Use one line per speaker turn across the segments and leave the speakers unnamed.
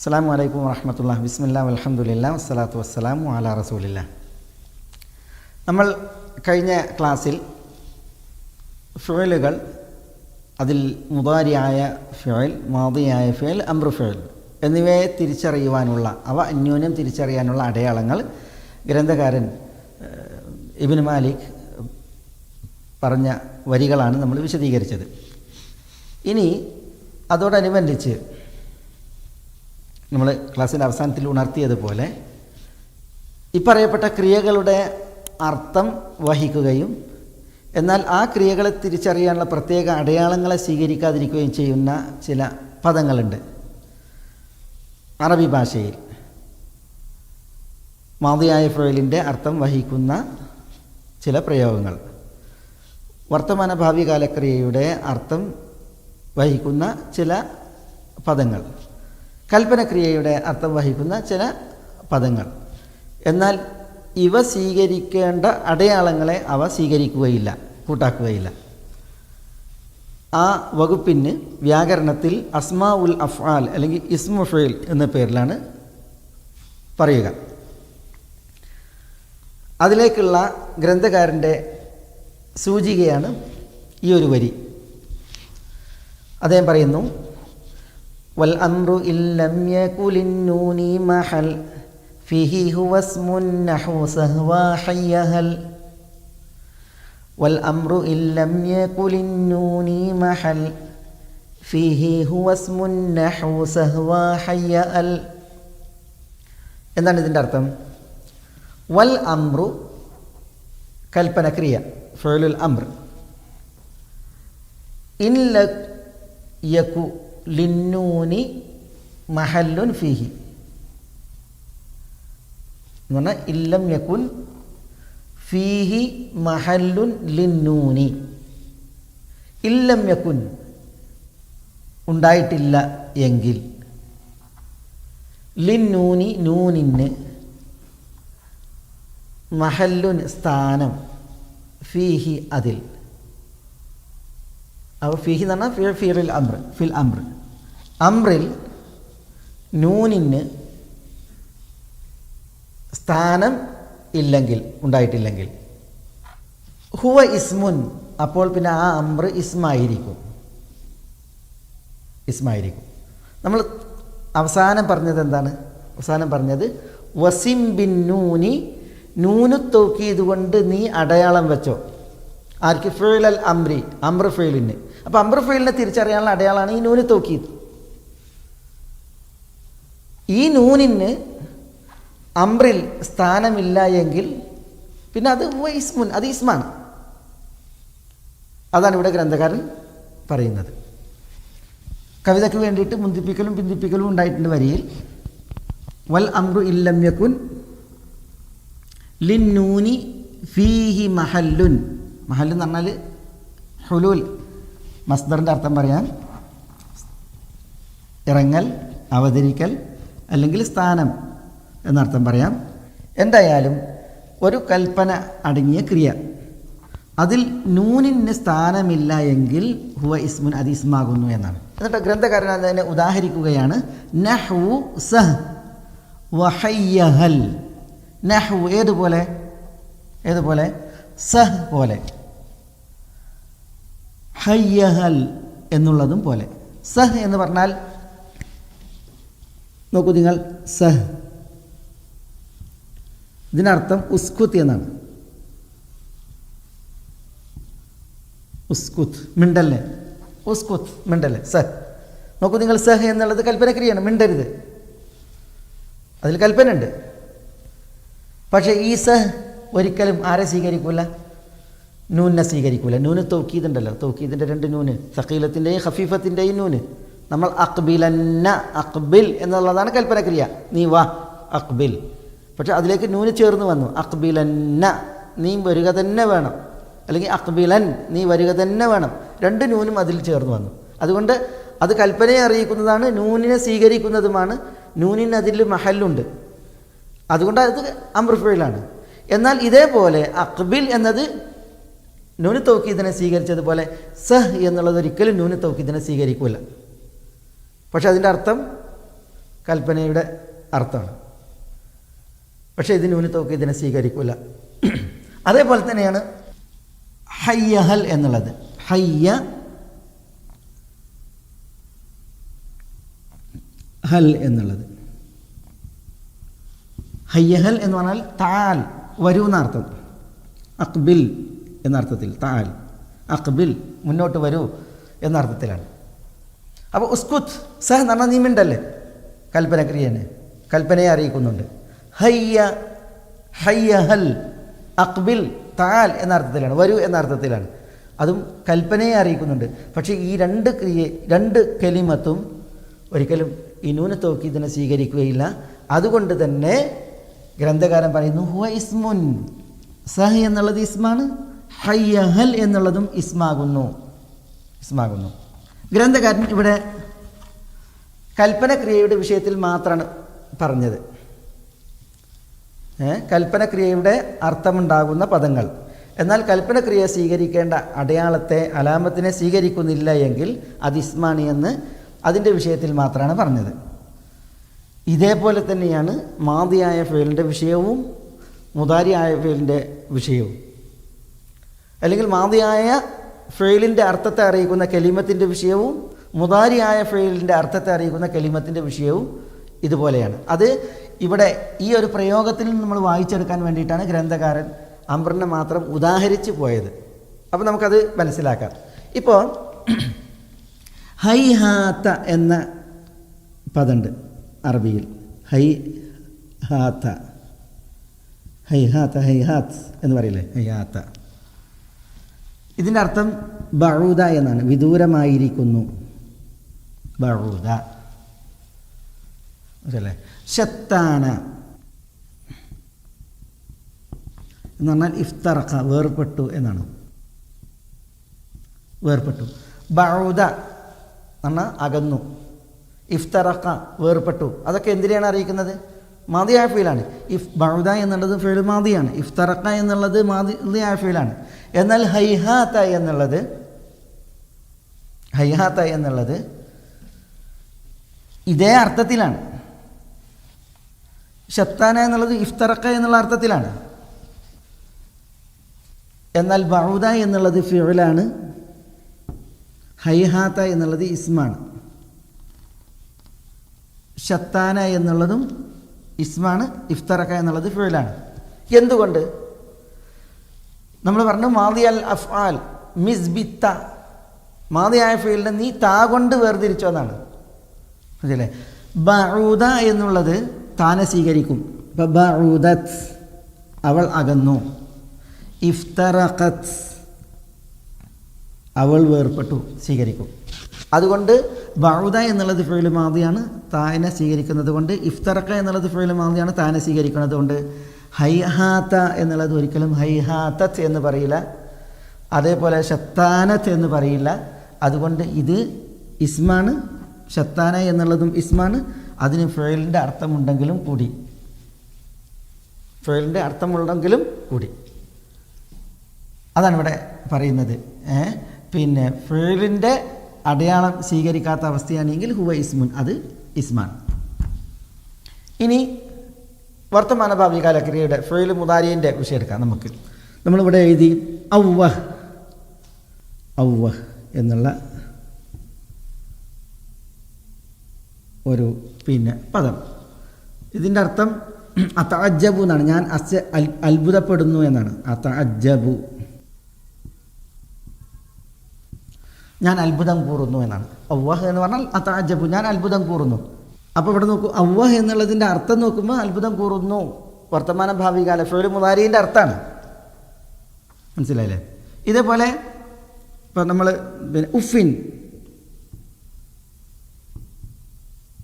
അസ്സാം വലൈക്കും വാഹമത്തുള്ള ബിസ്മില്ല അലഹമുല്ല വസ്സലാത്തു വസ്സലാമു അല റസൂലില്ല നമ്മൾ കഴിഞ്ഞ ക്ലാസ്സിൽ ഫുഴലുകൾ അതിൽ മുതാരിയായ ഫുഴൽ മാതിയായ ഫുഴൽ അമ്രു ഫുഴൽ എന്നിവയെ തിരിച്ചറിയുവാനുള്ള അവ അന്യോന്യം തിരിച്ചറിയാനുള്ള അടയാളങ്ങൾ ഗ്രന്ഥകാരൻ ഇബിൻ മാലിക് പറഞ്ഞ വരികളാണ് നമ്മൾ വിശദീകരിച്ചത്. ഇനി അതോടനുബന്ധിച്ച് നമ്മൾ ക്ലാസ്സിന്റെ അവസാനത്തിൽ ഉണർത്തിയതുപോലെ ഇപ്പറയപ്പെട്ട ക്രിയകളുടെ അർത്ഥം വഹിക്കുകയും എന്നാൽ ആ ക്രിയകളെ തിരിച്ചറിയാനുള്ള പ്രത്യേക അടയാളങ്ങളെ സ്വീകരിക്കാതിരിക്കുകയും ചെയ്യുന്ന ചില പദങ്ങളുണ്ട്. അറബി ഭാഷയിൽ മാതിയായ ഫ്രോയിലിന്റെ അർത്ഥം വഹിക്കുന്ന ചില പ്രയോഗങ്ങൾ. വർത്തമാന ഭാവി കാലക്രിയയുടെ അർത്ഥം വഹിക്കുന്ന ചില പദങ്ങൾ. കൽപ്പനക്രിയയുടെ അർത്ഥം വഹിക്കുന്ന ചില പദങ്ങൾ. എന്നാൽ ഇവ സ്വീകരിക്കേണ്ട അടയാളങ്ങളെ അവ സ്വീകരിക്കുകയില്ല കൂട്ടാക്കുകയില്ല. ആ വകുപ്പിന് വ്യാകരണത്തിൽ അസ്മാ ഉൽ അഫ്ആൽ അല്ലെങ്കിൽ ഇസ്മുഫേൽ എന്ന പേരിലാണ് പറയുക. അതിലേക്കുള്ള ഗ്രന്ഥകാരന്റെ സൂചികയാണ് ഈ ഒരു വരി. അദ്ദേഹം പറയുന്നു വൽ അമ്രു ഇല്ലം യകുലിന്നൂനി മഹൽ ഫിഹി ഹുവ സ്മുൻ നഹു സഹ്വാ ഹയ്യഹൽ. വൽ അമ്രു ഇല്ലം യകുലിന്നൂനി മഹൽ ഫിഹി ഹുവ സ്മുൻ നഹു സഹ്വാ ഹയ്യഹൽ. എന്താണ് ഇതിന്റെ അർത്ഥം? വൽ അമ്രു കൽപ്പനക്രിയ ഫുലുൽ അമ്ര ഇൻ ല- യകു ലിന്നൂനി മഹല്ലുൻ ഫിഹി. എന്ന് പറഞ്ഞാൽ ഇല്ലം യക്കുൻ ഫീഹി മഹല്ലുൻ ലിന്നൂനി. ഇല്ലം യക്കുൻ ഉണ്ടായിട്ടില്ല എങ്കിൽ. ലിന്നൂനി നൂനിന് മഹല്ലുൻ സ്ഥാനം ഫീഹി അതിൽ. അപ്പോൾ ഫിഹി എന്ന് പറഞ്ഞാൽ ഫിറിൽ അമ്ര ഫിൽ അമ്ര. അമ്രിൽ നൂനിന് സ്ഥാനം ഇല്ലെങ്കിൽ ഉണ്ടായിട്ടില്ലെങ്കിൽ. ഹുവ ഇസ്മുൻ അപ്പോൾ പിന്നെ ആ അമ്ര ഇസ്മായിരിക്കും. ഇസ്മായിരിക്കും. നമ്മൾ അവസാനം പറഞ്ഞത് എന്താണ്? അവസാനം പറഞ്ഞത് വസിം ബിൻ നൂനി നൂനു തൂക്കിയത് കൊണ്ട് നീ അടയാളം വെച്ചോ. ആർക്ക്? അൽ അമ്രി അമ്ര ഫെയിലിന് അപ്പോൾ ഫെയിലിനെ തിരിച്ചറിയാനുള്ള അടയാളാണ് ഈ നൂന് തോക്കിയത്. ഈ നൂനിന് അമ്പ്രിൽ സ്ഥാനമില്ല എങ്കിൽ പിന്നെ അത് ഇസ്മുൻ അത് ഇസ്മാണ്. അതാണ് ഇവിടെ ഗ്രന്ഥകാരൻ പറയുന്നത്. കവിതയ്ക്ക് വേണ്ടിയിട്ട് മുന്തിപ്പിക്കലും പിന്തിപ്പിക്കലും ഉണ്ടായിട്ടുണ്ട് വരിയിൽ. വൽ അമ്രു ഇല്ലമ്യക്കുൻ ലിന്നൂനി ഫീഹി മഹല്ലുൻ. മഹല്ലുൻ എന്ന് പറഞ്ഞാൽ ഹുലൂൽ. മസ്ദറിന്റെ അർത്ഥം പറയാൻ ഇറങ്ങൽ അവതരിക്കൽ അല്ലെങ്കിൽ സ്ഥാനം എന്നർത്ഥം പറയാം. എന്തായാലും ഒരു കൽപ്പന അടങ്ങിയ ക്രിയ. അതിൽ നൂനിന് സ്ഥാനമില്ല എങ്കിൽ ഹുവ ഇസ്മുൻ അത് ഇസ്മാകുന്നു എന്നാണ്. എന്നിട്ട് ഗ്രന്ഥകാരൻ അതിനെ ഉദാഹരിക്കുകയാണ്. നഹു സഹ് വഹയ്യഹൽ. നഹു ഏതുപോലെ? ഏതുപോലെ? സഹ് പോലെ. ഹയ്യഹൽ എന്നുള്ളതും പോലെ. സഹ് എന്ന് പറഞ്ഞാൽ നോക്കൂ നിങ്ങൾ സഹ്. ഇതിനർത്ഥം ഉസ്കുത്ത് എന്നാണ്. ഉസ്കുത്ത് മിണ്ടല്ലേ? ഉസ്കുത്ത് മിണ്ടല്ലേ? സഹ്. നോക്കൂ നിങ്ങൾ സഹ് എന്നുള്ളത് കൽപ്പനക്രിയാണ് മിണ്ടരുത്. അതിൽ കൽപ്പനയുണ്ട്. പക്ഷേ ഈ സഹ് ഒരിക്കലും ആരെ സ്വീകരിക്കൂല? നൂനെ സ്വീകരിക്കൂല. നൂന് തൗക്കീദുണ്ടല്ലോ തൗക്കീദിന്റെ രണ്ട് നൂന്. സഖീലത്തിന്റെയും ഹഫീഫത്തിന്റെയും നൂന്. നമ്മൾ അക്ബിലന്ന അക്ബിൽ എന്നുള്ളതാണ് കൽപ്പനക്രിയ. നീ വാ അക്ബിൽ പക്ഷെ അതിലേക്ക് നൂന് ചേർന്ന് വന്നു. അക്ബിലന്ന നീ വരിക തന്നെ വേണം. അല്ലെങ്കിൽ അക്ബിലൻ നീ വരിക തന്നെ വേണം. രണ്ട് നൂനും അതിൽ ചേർന്ന് വന്നു. അതുകൊണ്ട് അത് കൽപ്പനയെ അറിയിക്കുന്നതാണ് നൂനിനെ സ്വീകരിക്കുന്നതുമാണ്. നൂനിന് അതിൽ മഹല്ലുണ്ട്. അതുകൊണ്ട് അത് അമൃഫയിലാണ്. എന്നാൽ ഇതേപോലെ അക്ബിൽ എന്നത് നൂന് തൗക്കീദിനെ സ്വീകരിച്ചതുപോലെ സഹ് എന്നുള്ളത് ഒരിക്കലും നൂന് തൗക്കീദിനെ സ്വീകരിക്കില്ല പക്ഷേ അതിന്റെ അർത്ഥം കൽപ്പനയുടെ അർത്ഥമാണ്. പക്ഷേ ഇത് ന്യൂനത്തൊക്കെ ഇതിനെ സ്വീകരിക്കില്ല അതേപോലെ തന്നെയാണ് ഹയ്യഹൽ എന്നുള്ളത്. ഹയ്യ ഹൽ എന്നുള്ളത്. ഹയ്യഹൽ എന്ന് പറഞ്ഞാൽ താൽ വരൂ എന്നർത്ഥം അക്ബിൽ. എന്നർത്ഥത്തിൽ താൽ അക്ബിൽ മുന്നോട്ട് വരൂ എന്നർത്ഥത്തിലാണ്. അപ്പോൾ ഉസ്കുത്ത് സഹ എന്ന് പറഞ്ഞാൽ നീമിണ്ടല്ലേ? കൽപ്പനക്രിയന് കൽപ്പനയെ അറിയിക്കുന്നുണ്ട്. ഹയ്യ ഹയ്യ ഹൽ അക്ബിൽ താൽ എന്നർത്ഥത്തിലാണ് വരൂ എന്ന അർത്ഥത്തിലാണ് അതും കൽപ്പനയെ അറിയിക്കുന്നുണ്ട്. പക്ഷേ ഈ രണ്ട് ക്രിയ രണ്ട് കലിമത്തും ഒരിക്കലും ഈ നൂന ഇതിനെ സ്വീകരിക്കുകയില്ല. അതുകൊണ്ട് തന്നെ ഗ്രന്ഥകാരൻ പറയുന്നു ഹുവ ഇസ്മുൻ സഹ എന്നുള്ളത് ഇസ്മാണ് ഹയ്യ ഹൽ എന്നുള്ളതും ഇസ്മാകുന്നു. ഇസ്മാകുന്നു. ഗ്രന്ഥകാരൻ ഇവിടെ കൽപ്പനക്രിയയുടെ വിഷയത്തിൽ മാത്രമാണ് പറഞ്ഞത്. കൽപ്പനക്രിയയുടെ അർത്ഥമുണ്ടാകുന്ന പദങ്ങൾ. എന്നാൽ കൽപ്പനക്രിയ സ്വീകരിക്കേണ്ട അടയാളത്തെ അലാമത്തിനെ സ്വീകരിക്കുന്നില്ല എങ്കിൽ അത് ഇസ്മാണി എന്ന് അതിന്റെ വിഷയത്തിൽ മാത്രമാണ് പറഞ്ഞത്. ഇതേപോലെ തന്നെയാണ് മാതിയായ ഫേലിന്റെ വിഷയവും മുതാരിയായ ഫേലിന്റെ വിഷയവും. അല്ലെങ്കിൽ മാതിയായ ഫെയിലിന്റെ അർത്ഥത്തെ അറിയിക്കുന്ന കലിമത്തിന്റെ വിഷയവും മുതാരിയായ ഫെയിലിന്റെ അർത്ഥത്തെ അറിയിക്കുന്ന കലിമത്തിന്റെ വിഷയവും ഇതുപോലെയാണ്. അത് ഇവിടെ ഈ ഒരു പ്രയോഗത്തിൽ നമ്മൾ വായിച്ചെടുക്കാൻ വേണ്ടിയിട്ടാണ് ഗ്രന്ഥകാരൻ അമ്പറിനെ മാത്രം ഉദാഹരിച്ച് പോയത്. അപ്പോൾ നമുക്കത് മനസ്സിലാക്കാം. ഇപ്പോൾ ഹൈഹാത്ത എന്ന പദമുണ്ട് അറബിയിൽ. ഹൈ ഹാത്ത. ഹൈഹാത്ത ഹൈഹാത്ത് എന്ന് പറയില്ലേ? ഹൈഹാത്ത ഇതിന്റെ അർത്ഥം ബഴൂത എന്നാണ്. വിദൂരമായിരിക്കുന്നു. ബഴൂത അല്ലേ ശത്താന എന്ന് പറഞ്ഞാൽ ഇഫ്തറക്ക വേർപെട്ടു എന്നാണ്. വേർപെട്ടു. ബഴൂത പറഞ്ഞാൽ അകന്നു. ഇഫ്തറക്ക വേർപെട്ടു. അതൊക്കെ എന്തിനാണ് അറിയിക്കുന്നത്? മാതിയായ ഫീലാണ്. ഇഫ് ബഴുദ എന്നുള്ളത് ഫീൽ മാതിയാണ്. ഇഫ്തറക്ക എന്നുള്ളത് മാതി ഫീലാണ്. എന്നാൽ ഹൈഹാത്ത എന്നുള്ളത് ഹൈഹാത്ത എന്നുള്ളത് ഇതേ അർത്ഥത്തിലാണ്. ഷത്താന എന്നുള്ളത് ഇഫ്തറക്ക എന്നുള്ള അർത്ഥത്തിലാണ്. എന്നാൽ ബൗദ എന്നുള്ളത് ഫിഴലാണ് ഹൈഹാത്ത എന്നുള്ളത് ഇസ്മാണ്. ഷത്താന എന്നുള്ളതും ഇസ്മാണ് ഇഫ്തറക്ക എന്നുള്ളത് ഫിഴലാണ് എന്തുകൊണ്ട്? നമ്മൾ പറഞ്ഞു മാതി അൽ അഫ്ആൽ മിസ്ബിത്ത. മാതിയായ ഫീൽഡ് നീ താ കൊണ്ട് വേർതിരിച്ചു എന്നാണ്. മനസ്സിലെ ബഊദ എന്നുള്ളത് താനെ സ്വീകരിക്കും. ഇപ്പം ബഊദത്ത് അവൾ അകന്നു. ഇഫ്തറഖത്ത് അവൾ വേർപ്പെട്ടു സ്വീകരിക്കും. അതുകൊണ്ട് ബൗദ എന്നുള്ളത് ഫീൽഡ് മാതിയാണ് താനെ സ്വീകരിക്കുന്നത് കൊണ്ട് ഇഫ്തറക്ക എന്നുള്ളത് ഫീൽഡ് മാതിയാണ് താനെ സ്വീകരിക്കുന്നത് കൊണ്ട് ഹൈഹാത്ത എന്നുള്ളത് ഒരിക്കലും ഹൈഹാത്തത്ത് എന്ന് പറയില്ല. അതേപോലെ ഷത്താനത്ത് എന്ന് പറയില്ല. അതുകൊണ്ട് ഇത് ഇസ്മാണ് ഷത്താന എന്നുള്ളതും ഇസ്മാണ്. അതിന് ഫെയിലിന്റെ അർത്ഥമുണ്ടെങ്കിലും കൂടി. ഫെയിലിന്റെ അർത്ഥമുണ്ടെങ്കിലും കൂടി. അതാണ് ഇവിടെ പറയുന്നത്. പിന്നെ ഫേലിന്റെ അടയാളം സ്വീകരിക്കാത്ത അവസ്ഥയാണെങ്കിൽ ഹുവ ഇസ്മുൻ അത് ഇസ്മാൻ ഇനി വർത്തമാന ഭാവി കാലക്രിയയുടെ ഫേൽ മുതാരിയന്റെ വിഷയം എടുക്കാം നമുക്ക്. നമ്മളിവിടെ എഴുതി ഔവ ഔവ എന്നുള്ള ഒരു പിന്നെ പദം. ഇതിന്റെ അർത്ഥം അത്ത അജബു എന്നാണ്. ഞാൻ അസ് അത്ഭുതപ്പെടുന്നു എന്നാണ്. അത്ത അജബു ഞാൻ അത്ഭുതം കൂറുന്നു എന്നാണ്. ഔവ എന്ന് പറഞ്ഞാൽ അത്ത അജബു ഞാൻ അത്ഭുതം കൂറുന്നു. അപ്പോൾ ഇവിടെ നോക്കൂ അവ്വഹ് എന്നുള്ളതിന്റെ അർത്ഥം നോക്കുമ്പോൾ അത്ഭുതം കൂറുന്നു. വർത്തമാന ഭാവി കാല ഫേൽ മുതാരീന്റെ അർത്ഥമാണ് മനസ്സിലായില്ലേ? ഇതേപോലെ ഇപ്പം നമ്മൾ പിന്നെ ഉഫിൻ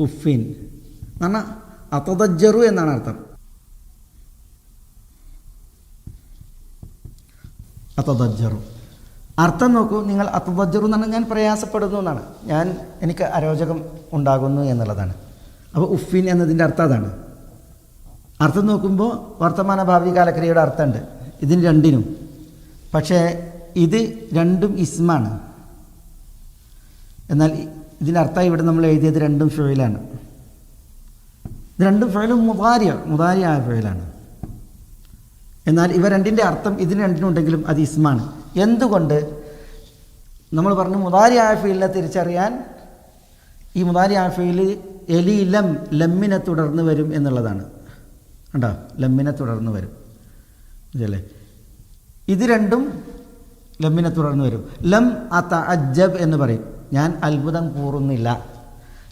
ഉഫിൻ എന്ന് പറഞ്ഞാൽ എന്നാണ് അർത്ഥം. അതദജ്ജറു അർത്ഥം നോക്കൂ നിങ്ങൾ അതദജ്ജറു എന്നാണ് ഞാൻ പ്രയാസപ്പെടുന്നു എന്നാണ്. ഞാൻ എനിക്ക് അരോചകം ഉണ്ടാകുന്നു എന്നുള്ളതാണ്. അപ്പോൾ ഉഫിൻ എന്നതിന്റെ അർത്ഥം അതാണ്. അർത്ഥം നോക്കുമ്പോൾ വർത്തമാന ഭാവി കാലക്രിയയുടെ അർത്ഥമുണ്ട്. ഇതിന് രണ്ടിനും. പക്ഷേ ഇത് രണ്ടും ഇസ്മാണ്. എന്നാൽ ഇതിന്റെ അർത്ഥം ഇവിടെ നമ്മൾ എഴുതിയത് രണ്ടും ഫിഴിലാണ് ഇത് രണ്ടും ഫേലും മുതാരിയ മുതാരിയായ ഫേലാണ് എന്നാൽ ഇവ രണ്ടിന്റെ അർത്ഥം ഇതിന് രണ്ടിനുണ്ടെങ്കിലും അത് ഇസ്മാണ്. എന്തുകൊണ്ട്? നമ്മൾ പറഞ്ഞു മുതാരിയായ ഫീലിനെ തിരിച്ചറിയാൻ ഈ മുതാരിയായ ഫീൽ എലി ലം ലമ്മിനെ തുടർന്ന് വരും എന്നുള്ളതാണ്. ഉണ്ടോ ലമ്മിനെ തുടർന്ന് വരും. അല്ലേ ഇത് രണ്ടും ലമ്മിനെ തുടർന്ന് വരും. ലം അത അജബ് എന്ന് പറയും. ഞാൻ അത്ഭുതം കൂറുന്നില്ല.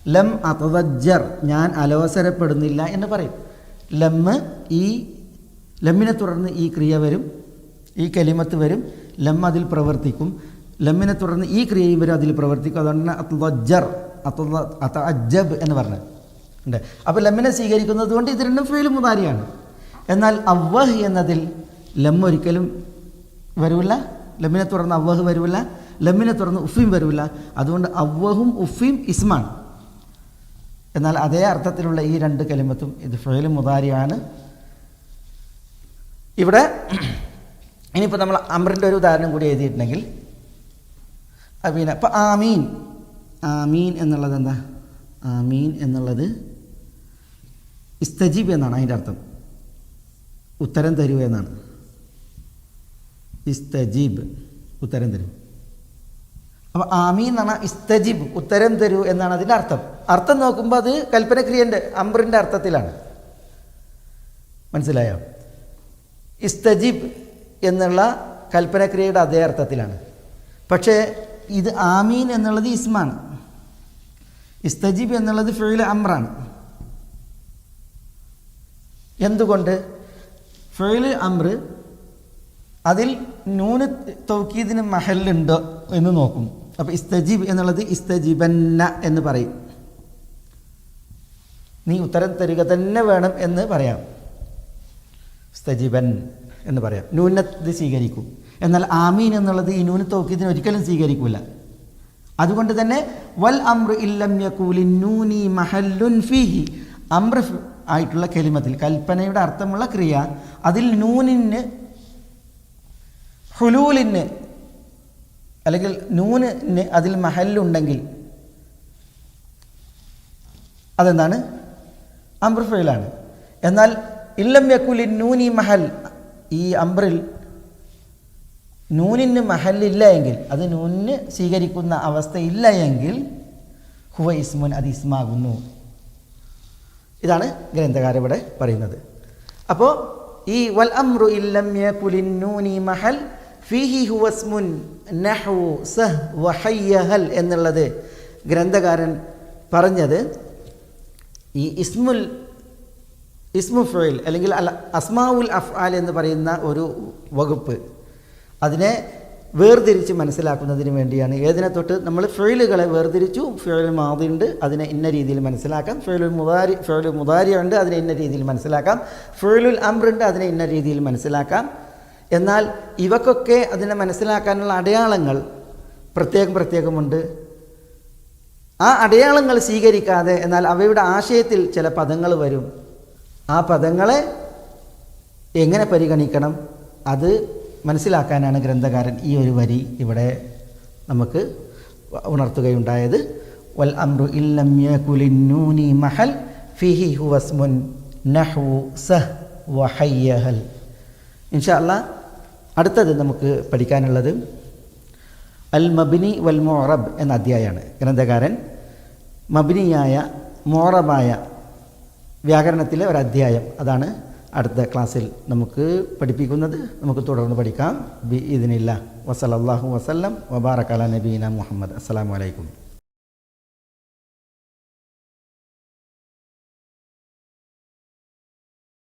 ലം അതജർ ഞാൻ അലോസരപ്പെടുന്നില്ല എന്ന് പറയും. ലമ്മ് ഈ ലമ്മിനെ തുടർന്ന് ഈ ക്രിയ വരും ഈ കലിമത്ത് വരും ലം അതിൽ പ്രവർത്തിക്കും. ലമ്മിനെ തുടർന്ന് ഈ ക്രിയയും വരും അതിൽ പ്രവർത്തിക്കും. അതുകൊണ്ട് അത്തജർ അത്ത അജബ് എന്ന് പറഞ്ഞത് ഉണ്ട്. അപ്പോൾ ലമ്മിനെ സ്വീകരിക്കുന്നത് കൊണ്ട് ഇത് രണ്ടും ഫീലും മുതാരിയാണ് എന്നാൽ അവഹ് എന്നതിൽ ലം ഒരിക്കലും വരില്ല ലമ്മിനെ തുറന്ന് അവഹ് വരില്ല ലമ്മിനെ തുറന്ന് ഉഫീം വരില്ല അതുകൊണ്ട് അവഹും ഉഫീം ഇസ്മാണ്. എന്നാൽ അതേ അർത്ഥത്തിലുള്ള ഈ രണ്ട് കലിമത്തും ഇത് ഫേൽ മുതാരിയാണ് ഇവിടെ ഇനിയിപ്പോൾ നമ്മൾ അമ്രിന്റെ ഒരു ഉദാഹരണം കൂടി എഴുതിയിട്ടുണ്ടെങ്കിൽ അബീന ഇപ്പം ആമീൻ. ആമീൻ എന്നുള്ളത് എന്താ? ആമീൻ എന്നുള്ളത് ഇസ്തജീബ് എന്നാണ് അതിന്റെ അർത്ഥം. ഉത്തരം തരൂ എന്നാണ്. ഇസ്തജീബ് ഉത്തരം തരൂ. അപ്പോൾ ആമീൻ എന്ന് പറഞ്ഞാൽ ഇസ്തജീബ് ഉത്തരം തരൂ എന്നാണ് അതിന്റെ അർത്ഥം. അർത്ഥം നോക്കുമ്പോൾ അത് കൽപ്പനക്രിയന്റെ അമ്രിന്റെ അർത്ഥത്തിലാണ്. മനസ്സിലായോ? ഇസ്തജീബ് എന്നുള്ള കൽപ്പനക്രിയയുടെ അതേ അർത്ഥത്തിലാണ്. പക്ഷേ ഇത് ആമീൻ എന്നുള്ളത് ഇസ്മാണ്. ഇസ്തജീബ് എന്നുള്ളത് ഫെയിൽ അമ്രാണ്. എന്തുകൊണ്ട്? ഫെയിൽ അമ്ര അതിൽ നൂന് തൗക്കീദിന് മഹലുണ്ടോ എന്ന് നോക്കും. അപ്പോൾ ഇസ്തജീബ് എന്നുള്ളത് ഇസ്തജീബന്ന എന്ന് പറയും. നീ ഉത്തരം തരിക തന്നെ വേണം എന്ന് പറയാം. സ്തജീബൻ എന്ന് പറയാം. നൂനത്ത് സ്വീകരിക്കും. എന്നാൽ ആമീൻ എന്നുള്ളത് ഈ നൂന് തൗക്കീദിന് ഒരിക്കലും സ്വീകരിക്കില്ല അതുകൊണ്ട് തന്നെ വൽ അമ്ര ഇല്ലം യകൂലി നൂനി മഹല്ലുൻ ഫിഹി. അമ്ര ആയിട്ടുള്ള കെലിമത്തിൽ കൽപ്പനയുടെ അർത്ഥമുള്ള ക്രിയ അതിൽ നൂനിന് ഹുലൂലിന് അല്ലെങ്കിൽ നൂനിന് അതിൽ മഹല്ലുണ്ടെങ്കിൽ അതെന്താണ്? അമ്രഫയിലാണ് എന്നാൽ ഇല്ലം യക്കൂലിൻ നൂനി മഹൽ ഈ അമ്രിൽ നൂനിന് മഹലില്ല എങ്കിൽ അത് നൂനിന് സ്വീകരിക്കുന്ന അവസ്ഥ ഇല്ല എങ്കിൽ ഹുവ ഇസ്മുൻ അത് ഇസ്മാകുന്നു. ഇതാണ് ഗ്രന്ഥകാരൻ ഇവിടെ പറയുന്നത്. അപ്പോൾ ഈ വൽ അംറു ഇല്ലം നൂനി മഹൽ ഫീഹി ഹുവസ്മുൻ നഹു സഹ് വഹയ്യഹൽ എന്നുള്ളത് ഗ്രന്ഥകാരൻ പറഞ്ഞത് ഈ ഇസ്മുൽ ഇസ്മു ഫെയിൽ അല്ലെങ്കിൽ അല്ല അസ്മാവുൽ അഫ്ആൽ എന്ന് പറയുന്ന ഒരു വകുപ്പ്. അതിനെ വേർതിരിച്ച് മനസ്സിലാക്കുന്നതിന് വേണ്ടിയാണ്. ഏതിനെ തൊട്ട് നമ്മൾ ഫെയിലുകളെ വേർതിരിച്ചു ഫെയിൽ മാതിയുണ്ട് അതിനെ ഇന്ന രീതിയിൽ മനസ്സിലാക്കാം. ഫെയിലുൽ മുതാരി ഫെയിലുൽ മുതാരി ഉണ്ട് അതിനെ ഇന്ന രീതിയിൽ മനസ്സിലാക്കാം. ഫെയിലുൽ അമ്രുണ്ട് അതിനെ ഇന്ന രീതിയിൽ മനസ്സിലാക്കാം. എന്നാൽ ഇവക്കൊക്കെ അതിനെ മനസ്സിലാക്കാനുള്ള അടയാളങ്ങൾ പ്രത്യേകം പ്രത്യേകമുണ്ട്. ആ അടയാളങ്ങൾ സ്വീകരിക്കാതെ എന്നാൽ അവയുടെ ആശയത്തിൽ ചില പദങ്ങൾ വരും. ആ പദങ്ങളെ എങ്ങനെ പരിഗണിക്കണം? അത് മനസ്സിലാക്കാനാണ് ഗ്രന്ഥകാരൻ ഈ ഒരു വരി ഇവിടെ നമുക്ക് ഉണർത്തുകയുണ്ടായത്. വൽ അമ്രു ഇല്ലം മഹൽ ഫിഹി ഹുവസ്മുൻ നഹു സഹ് വഹയ്യഹൽ ഇൻഷാ അല്ലാ അടുത്തത് നമുക്ക് പഠിക്കാനുള്ളത് അൽ മബിനി വൽ മോറബ് എന്ന അധ്യായമാണ് ഗ്രന്ഥകാരൻ മബിനിയായ മോറബായ വ്യാകരണത്തിലെ ഒരു അധ്യായം അതാണ് അടുത്ത ക്ലാസ്സിൽ നമുക്ക് പഠിപ്പിക്കുന്നത് നമുക്ക് തുടർന്ന് പഠിക്കാം. ബി ഇതിനില്ല. വസലല്ലാഹു വസല്ലം വബാറക്കാല നബീന മുഹമ്മദ്. അസ്സാം വലൈക്കും